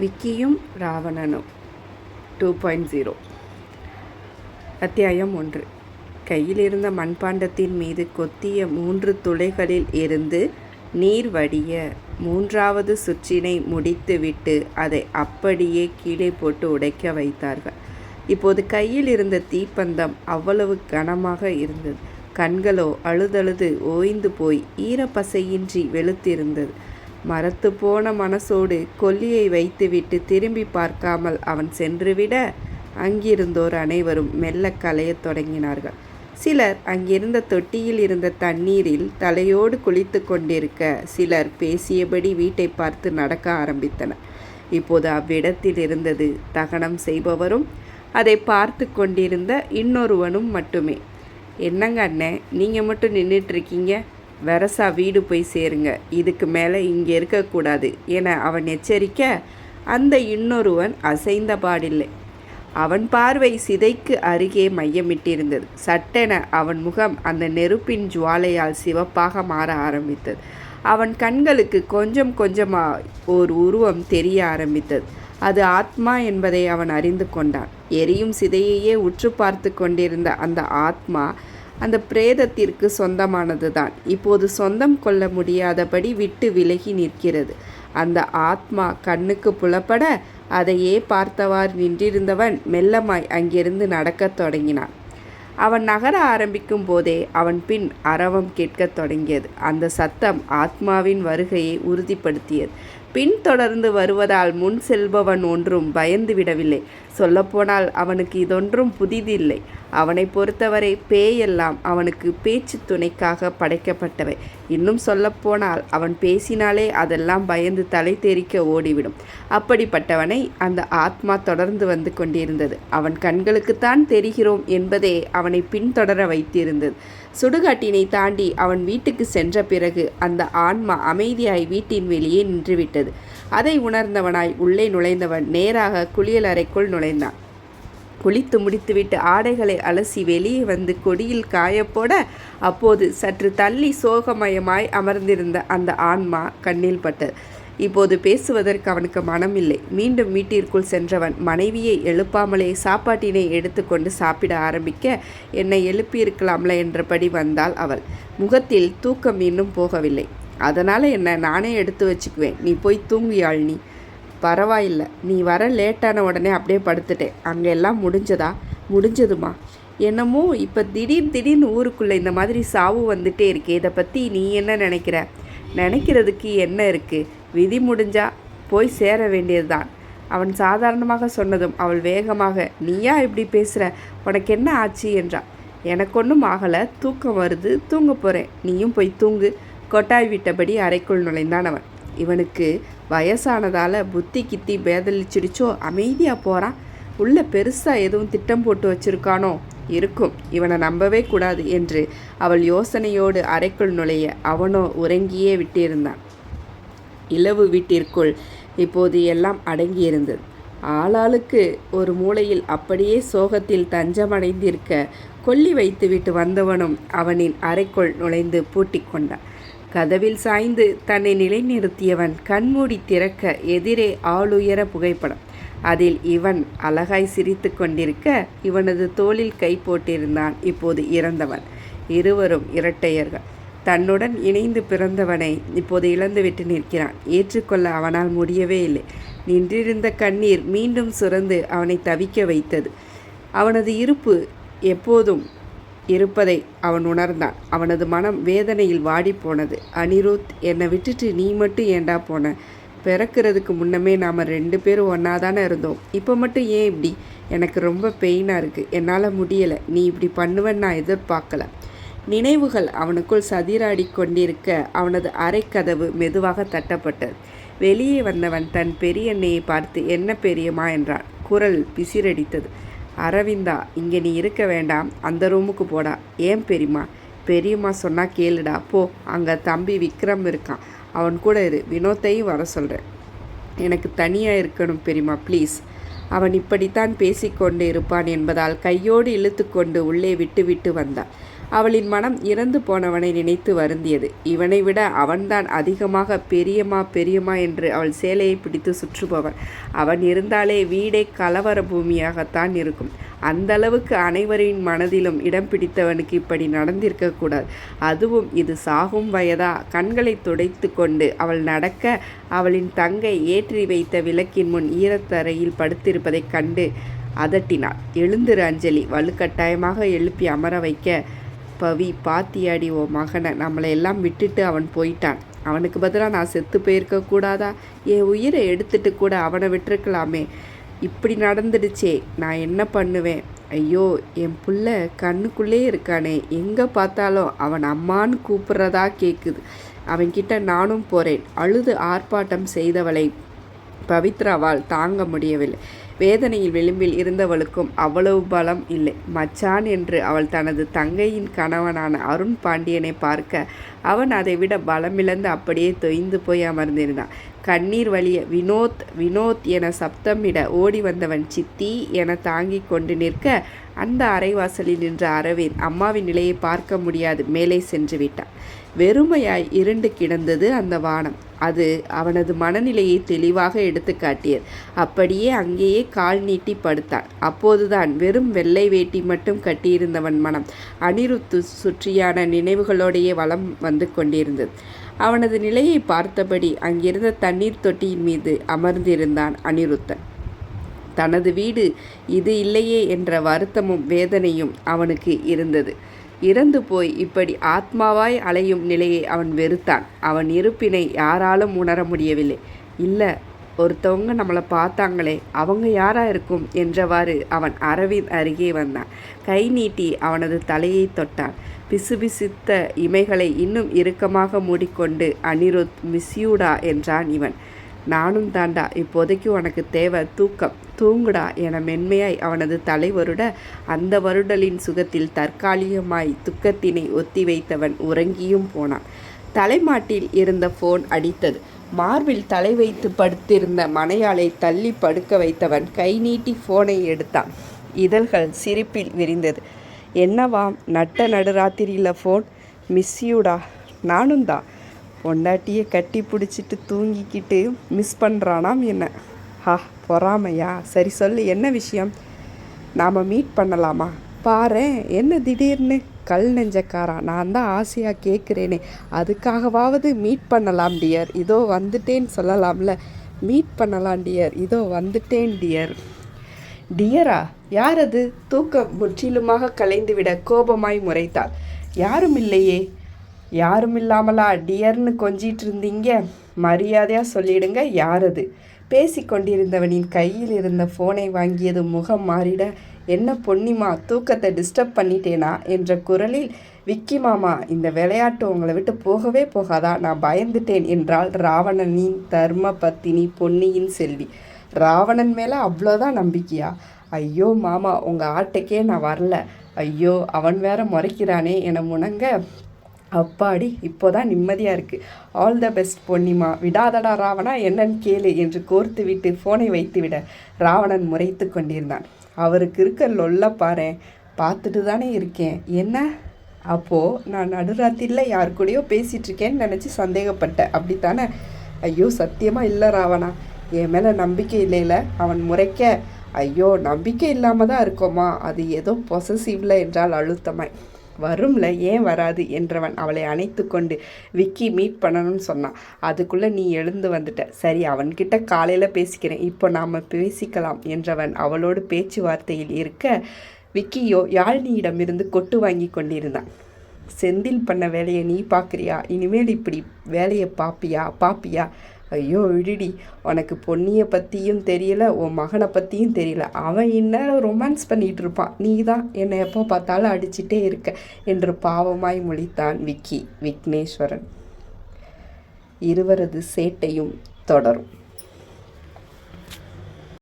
விக்கியும் ராவணனும். Two point zero அத்தியாயம் ஒன்று. கையில் இருந்த மண்பாண்டத்தின் மீது கொத்திய மூன்று துளைகளில் இருந்து நீர் வடிய மூன்றாவது சுற்றினை முடித்துவிட்டு அதை அப்படியே கீழே போட்டு உடைக்க வைத்தார்கள். இப்போது கையில் இருந்த தீப்பந்தம் அவ்வளவு கனமாக இருந்தது. கண்களோ அழுதழுது ஓய்ந்து போய் ஈரப்பசையின்றி வெளுத்திருந்தது. மரத்து போன மனசோடு கொல்லியை வைத்துவிட்டு திரும்பி பார்க்காமல் அவன் சென்றுவிட அங்கிருந்தோர் அனைவரும் மெல்ல கலையத் தொடங்கினார்கள். சிலர் அங்கிருந்த தொட்டியில் இருந்த தண்ணீரில் தலையோடு குளித்து கொண்டிருக்க சிலர் பேசியபடி வீட்டை பார்த்து நடக்க ஆரம்பித்தனர். இப்போது அவ்விடத்தில் இருந்தது தகனம் செய்பவரும் அதை பார்த்து கொண்டிருந்த இன்னொருவனும் மட்டுமே. என்னங்க அண்ணே நீங்கள் மட்டும் நின்றுட்டு இருக்கீங்க? வெரசா வீடு போய் சேருங்க. இதுக்கு மேலே இங்கே இருக்கக்கூடாது. என அவன் எச்சரிக்க அந்த இன்னொருவன் அசைந்த பாடில்லை அவன் பார்வை சிதைக்கு அருகே மையமிட்டிருந்தது. சட்டென அவன் முகம் அந்த நெருப்பின் ஜுவாலையால் சிவப்பாக மாற ஆரம்பித்தது. அவன் கண்களுக்கு கொஞ்சம் கொஞ்சமாக ஓர் உருவம் தெரிய ஆரம்பித்தது. அது ஆத்மா என்பதை அவன் அறிந்து கொண்டான். எரியும் சிதையையே உற்று பார்த்து கொண்டிருந்த அந்த ஆத்மா அந்த பிரேதத்திற்கு சொந்தமானது தான் இப்போது சொந்தம் கொள்ள முடியாதபடி விட்டு விலகி நிற்கிறது. அந்த ஆத்மா கண்ணுக்கு புலப்பட அதையே பார்த்தவாறு நின்றிருந்தவன் மெல்லமாய் அங்கிருந்து நடக்கத் தொடங்கினான். அவன் நகர ஆரம்பிக்கும் போதே அவன் பின் அரவம் கேட்கத் தொடங்கியது. அந்த சத்தம் ஆத்மாவின் வருகையை உறுதிப்படுத்தியது. பின்தொடர்ந்து வருவதால் முன் செல்பவன் ஒன்றும் பயந்து விடவில்லை சொல்லப்போனால் அவனுக்கு இதொன்றும் புதிதில்லை. அவனை பொறுத்தவரை பேயெல்லாம் அவனுக்கு பேச்சு துணைக்காக படைக்கப்பட்டவை. இன்னும் சொல்லப்போனால் அவன் பேசினாலே அதெல்லாம் பயந்து தலை தெறிக்க ஓடிவிடும். அப்படிப்பட்டவனை அந்த ஆத்மா தொடர்ந்து வந்து கொண்டிருந்தது. அவன் கண்களுக்குத்தான் தெரிகிறோம் என்பதே அவனை பின்தொடர வைத்திருந்தது. சுடுகாட்டினை தாண்டி அவன் வீட்டுக்கு சென்ற பிறகு அந்த ஆன்மா அமைதியாய் வீட்டின் வெளியே நின்றுவிட்டது. அதை உணர்ந்தவனாய் உள்ளே நுழைந்தவன் நேராக குளியல் அறைக்குள் நுழைந்தான். குளித்து முடித்துவிட்டு ஆடைகளை அலசி வெளியே வந்து கொடியில் காயப்போட அப்போது சற்று தள்ளி சோகமயமாய் அமர்ந்திருந்த அந்த ஆன்மா கண்ணில் பட்டது. இப்போது பேசுவதற்கு அவனுக்கு மனமில்லை. மீண்டும் வீட்டிற்குள் சென்றவன் மனைவியை எழுப்பாமலே சாப்பாட்டினை எடுத்துக்கொண்டு சாப்பிட ஆரம்பிக்க என்னை எழுப்பியிருக்கலாம்ல என்றபடி வந்தாள் அவள். முகத்தில் தூக்கம் இன்னும் போகவில்லை. அதனால் என்ன நானே எடுத்து வச்சுக்குவேன். நீ போய் தூங்குயாள் நீ பரவாயில்ல. நீ வர லேட்டான உடனே அப்படியே படுத்துட்டேன் அங்கே எல்லாம் முடிஞ்சதா? முடிஞ்சதுமா. என்னமோ இப்போ திடீர் திடீர்னு ஊருக்குள்ளே இந்த மாதிரி சாவு வந்துட்டே இருக்கே. இதை பற்றி நீ என்ன நினைக்கிற? நினைக்கிறதுக்கு என்ன இருக்குது விதி முடிஞ்சா போய் சேர வேண்டியதுதான். அவன் சாதாரணமாக சொன்னதும் அவள் வேகமாக நீயா இப்படி பேசுகிற உனக்கு என்ன ஆச்சு? என்றாள் எனக்கு ஒன்றும் ஆகலை. தூக்கம் வருது. தூங்க போகிறேன் நீயும் போய் தூங்கு. கொட்டாய் விட்டபடி அறைக்குள் நுழைந்தான் அவன். இவனுக்கு வயசானதால் புத்தி கித்தி பேதலிச்சிடுச்சோ அமைதியாக போகிறான் உள்ளே பெருசாக எதுவும் திட்டம் போட்டு வச்சிருக்கானோ? இருக்கும். இவனை நம்பவே கூடாது என்று அவள் யோசனையோடு அறைக்குள் நுழைய அவனோ உறங்கியே விட்டிருந்தான். இலவு வீட்டிற்குள் இப்போது எல்லாம் அடங்கியிருந்தது. ஆளாளுக்கு ஒரு மூலையில் அப்படியே சோகத்தில் தஞ்சமடைந்திருக்க கொல்லி வைத்துவிட்டு வந்தவனும் அவனின் அறைக்குள் நுழைந்து பூட்டி கொண்டான். கதவில் சாய்ந்து தன்னை நிலைநிறுத்தியவன் கண்மூடி திறக்க எதிரே ஆளுயர புகைப்படம். அதில் இவன் அழகாய் சிரித்து கொண்டிருக்க இவனது தோளில் கை போட்டிருந்தான் இப்போது இறந்தவன். இருவரும் இரட்டையர்கள். தன்னுடன் இணைந்து பிறந்தவனை இப்போது இழந்துவிட்டு நிற்கிறான். ஏற்றுக்கொள்ள அவனால் முடியவே இல்லை. நின்றிருந்த கண்ணீர் மீண்டும் சுரந்து அவனை தவிக்க வைத்தது. அவனது இருப்பு எப்போதும் இருப்பதை அவன் உணர்ந்தான். அவனது மனம் வேதனையில் வாடிப்போனது. அனிருத் என்னை விட்டுட்டு நீ மட்டும் ஏண்டா போன? பிறக்கிறதுக்கு முன்னமே நாம் ரெண்டு பேரும் ஒன்றா தானே இருந்தோம். இப்போ மட்டும் ஏன் இப்படி? எனக்கு ரொம்ப பெயினாக இருக்குது என்னால் முடியலை. நீ இப்படி பண்ணுவேன்னு நான் எதிர்பார்க்கல. நினைவுகள் அவனுக்குள் சதிராடி கொண்டிருக்க அவனது அரைக்கதவு மெதுவாக தட்டப்பட்டது. வெளியே வந்தவன் தன் பெரியண்ணையை பார்த்து என்ன பெரியம்மா? என்றான். குரல் பிசிரடித்தது அரவிந்தா இங்கே நீ இருக்க வேண்டாம். அந்த ரூமுக்கு போடா. ஏன் பெரியம்மா? பெரியம்மா சொன்னால் கேளுடா. போ. அங்கே தம்பி விக்ரம் இருக்கான். அவன் கூட இரு. வினோத்தையும் வர சொல்கிறேன் எனக்கு தனியாக இருக்கணும் பெரியம்மா ப்ளீஸ். அவன் இப்படித்தான் பேசிக்கொண்டு இருப்பான் என்பதால் கையோடு இழுத்துக்கொண்டு உள்ளே விட்டு விட்டு வந்தான் அவளின் மனம் இறந்து போனவனை நினைத்து வருந்தியது. இவனை விட அவன்தான் அதிகமாக பெரியம்மா பெரியம்மா என்று அவள் சேலையை பிடித்து சுற்றுபவன் அவன் இருந்தாலே வீடே கலவர பூமியாகத்தான் இருக்கும். அந்த அளவுக்கு அனைவரின் மனதிலும் இடம் பிடித்தவனுக்கு இப்படி நடந்திருக்கக்கூடாது அதுவும் இது சாகும் வயதா? கண்களை துடைத்து கொண்டு அவள் நடக்க அவளின் தங்கை ஏற்றி வைத்த விளக்கின் முன் ஈரத்தரையில் படுத்திருப்பதைக் கண்டு அதட்டினாள். எழுந்திரு அஞ்சலி. வலுக்கட்டாயமாக எழுப்பி அமர வைக்க பவி பாத்தியாடி ஓ மகனை நம்மளை எல்லாம் விட்டுட்டு அவன் போயிட்டான். அவனுக்கு பதிலாக நான் செத்து போயிருக்க கூடாதா? என் உயிரை எடுத்துட்டு கூட அவனை விட்டுருக்கலாமே. இப்படி நடந்துடுச்சே நான் என்ன பண்ணுவேன்? ஐயோ என் புள்ள கண்ணுக்குள்ளே இருக்கானே. எங்கே பார்த்தாலும் அவன் அம்மான்னு கூப்பிட்றதா கேட்குது அவன்கிட்ட நானும் போகிறேன் அழுது ஆர்ப்பாட்டம் செய்தவளை பவித்ராவால் தாங்க முடியவில்லை. வேதனையில் விளிம்பில் இருந்தவளுக்கும் அவ்வளவு பலம் இல்லை. மச்சான் என்று அவள் தனது தங்கையின் கணவனான அருண் பாண்டியனை பார்க்க அவன் அதை விட பலமிழந்து அப்படியே தொய்ந்து போய் அமர்ந்திருந்தான். கண்ணீர் வழிய வினோத் வினோத் என சப்தமிட ஓடி வந்தவன் சித்தி என தாங்கி கொண்டு நிற்க அந்த அரைவாசலில் நின்ற அரவிந்த் அம்மாவின் நிலையை பார்க்க முடியாது மேலே சென்று விட்டான். வெறுமையாய் இருண்டு கிடந்தது அந்த வானம். அது அவனது மனநிலையை தெளிவாக எடுத்து காட்டியது. அப்படியே அங்கேயே கால் நீட்டி படுத்தான். அப்போதுதான் வெறும் வெள்ளை வேட்டி மட்டும் கட்டியிருந்தவன் மனம். அனிருத்து சுற்றியான நினைவுகளோடையே வளம் வந்து கொண்டிருந்தது. அவனது நிலையை பார்த்தபடி அங்கிருந்த தண்ணீர் தொட்டியின் மீது அமர்ந்திருந்தான் அனிருத்தன். தனது வீடு இது இல்லையே என்ற வருத்தமும் வேதனையும் அவனுக்கு இருந்தது. இறந்து போய் இப்படி ஆத்மாவாய் அலையும் நிலையை அவன் வெறுத்தான். அவன் இருப்பினை யாராலும் உணர முடியவில்லை. இல்லை ஒருத்தவங்க நம்மளை பார்த்தாங்களே அவங்க யாரா இருக்கும்? என்றவாறு அவன் அரவிந்த் அருகே வந்தான். கை நீட்டி அவனது தலையை தொட்டான். பிசுபிசுத்த இமைகளை இன்னும் இறுக்கமாக மூடிக்கொண்டு அனிருத் மிஸ்யூடா என்றான் இவன். நானும் தாண்டா இப்போதைக்கு உனக்கு தேவை தூக்கம். தூங்குடா என மென்மையாய் அவனது தலை வருட அந்த வருடலின் சுகத்தில் தற்காலிகமாய் துக்கத்தினை ஒத்தி வைத்தவன் உறங்கியும் போனான். தலைமாட்டில் இருந்த ஃபோன் அடித்தது. மார்பில் தலை வைத்து படுத்திருந்த மனையாளை தள்ளி படுக்க வைத்தவன் கை நீட்டி ஃபோனை எடுத்தான். இதழ்கள் சிரிப்பில் விரிந்தது. என்னவாம் நட்ட நடுராத்திரியில் ஃபோன் மிஸ்யூடா நானும் தான். பொண்டாட்டியை கட்டி பிடிச்சிட்டு தூங்கிக்கிட்டு மிஸ் பண்ணுறானாம் என்ன? ஹா பொறாமையா? சரி சொல்லு என்ன விஷயம்? நாம் மீட் பண்ணலாமா? பாரு என்ன திடீர்னு? கல் நெஞ்சக்காரா? நான் தான் ஆசையாக கேட்குறேனே அதுக்காகவாவது மீட் பண்ணலாம் டியர் இதோ வந்துட்டேன்னு சொல்லலாம்ல. மீட் பண்ணலாம் டியர் இதோ வந்துட்டேன் டியர் டியரா யார் அது? தூக்கம் முற்றிலுமாக கலைந்துவிட கோபமாய் முறைத்தாள். யாரும் இல்லையே. யாரும் இல்லாமலா டியர்னு கொஞ்சிட்டு இருந்தீங்க? மரியாதையாக சொல்லிடுங்க யார் அது? பேசிக்கொண்டிருந்தவனின் கையில் இருந்த ஃபோனை வாங்கியது முகம் மாறிட என்ன பொன்னிமா தூக்கத்தை டிஸ்டர்ப் பண்ணிட்டேனா? என்ற குரலில் விக்கி மாமா இந்த விளையாட்டு உங்களை விட்டு போகவே போகாதா? நான் பயந்துட்டேன் என்றால் ராவணனின் தர்ம பத்தினி பொன்னியின் செல்வி. ராவணன் மேலே அவ்வளோதான் நம்பிக்கையா? ஐயோ மாமா உங்கள் ஆட்டைக்கே நான் வரல. ஐயோ அவன் வேற முறைக்கிறானே என முணங்க அப்பாடி இப்போதான் நிம்மதியாக இருக்குது ஆல் த பெஸ்ட் பொன்னிமா. விடாதடா ராவணா என்னன்னு கேளு என்று கோர்த்து விட்டு ஃபோனை வைத்துவிட ராவணன் முறைத்து கொண்டிருந்தான். அவருக்கு இருக்க லொல்ல பாரு பார்த்துட்டு தானே இருக்கேன். என்ன? அப்போது நான் நடுராத்திரியில் யார் கூடயோ பேசிகிட்ருக்கேன்னு நினச்சி சந்தேகப்பட்டேன். அப்படித்தானே? ஐயோ சத்தியமாக இல்லை ராவணா. என் மேலே நம்பிக்கை இல்லைல்ல அவன் முறைக்க ஐயோ நம்பிக்கை இல்லாமல் தான் இருக்கோமா? அது ஏதோ பொசசிவ்ல என்றால் அழுத்தமாய். வரும்ல ஏன் வராது என்றவன் அவளை அணைத்து கொண்டு விக்கி மீட் பண்ணணும்னு சொன்னான். அதுக்குள்ளே நீ எழுந்து வந்துட்ட. சரி அவன்கிட்ட காலையில் பேசிக்கிறேன். இப்போ நாம் பேசிக்கலாம் என்றவன் அவளோடு பேச்சுவார்த்தையில் இருக்க விக்கியோ யாழ்னியிடமிருந்து கொட்டு வாங்கி கொண்டிருந்தான். செந்தில் பண்ண வேலையை நீ பார்க்குறியா இனிமேல் இப்படி வேலையை பார்ப்பியா பார்ப்பியா ஐயோ விடுடி. உனக்கு பொன்னியை பற்றியும் தெரியல உன் மகனை பற்றியும் தெரியல. அவன் இன்னும் ரொமான்ஸ் பண்ணிகிட்டு இருப்பான். நீ தான் என்னை எப்போ பார்த்தாலும் அடிச்சிட்டே இருக்க என்று பாவமாய் முழித்தான் விக்கி விக்னேஸ்வரன். இருவரது சேட்டையும் தொடரும்.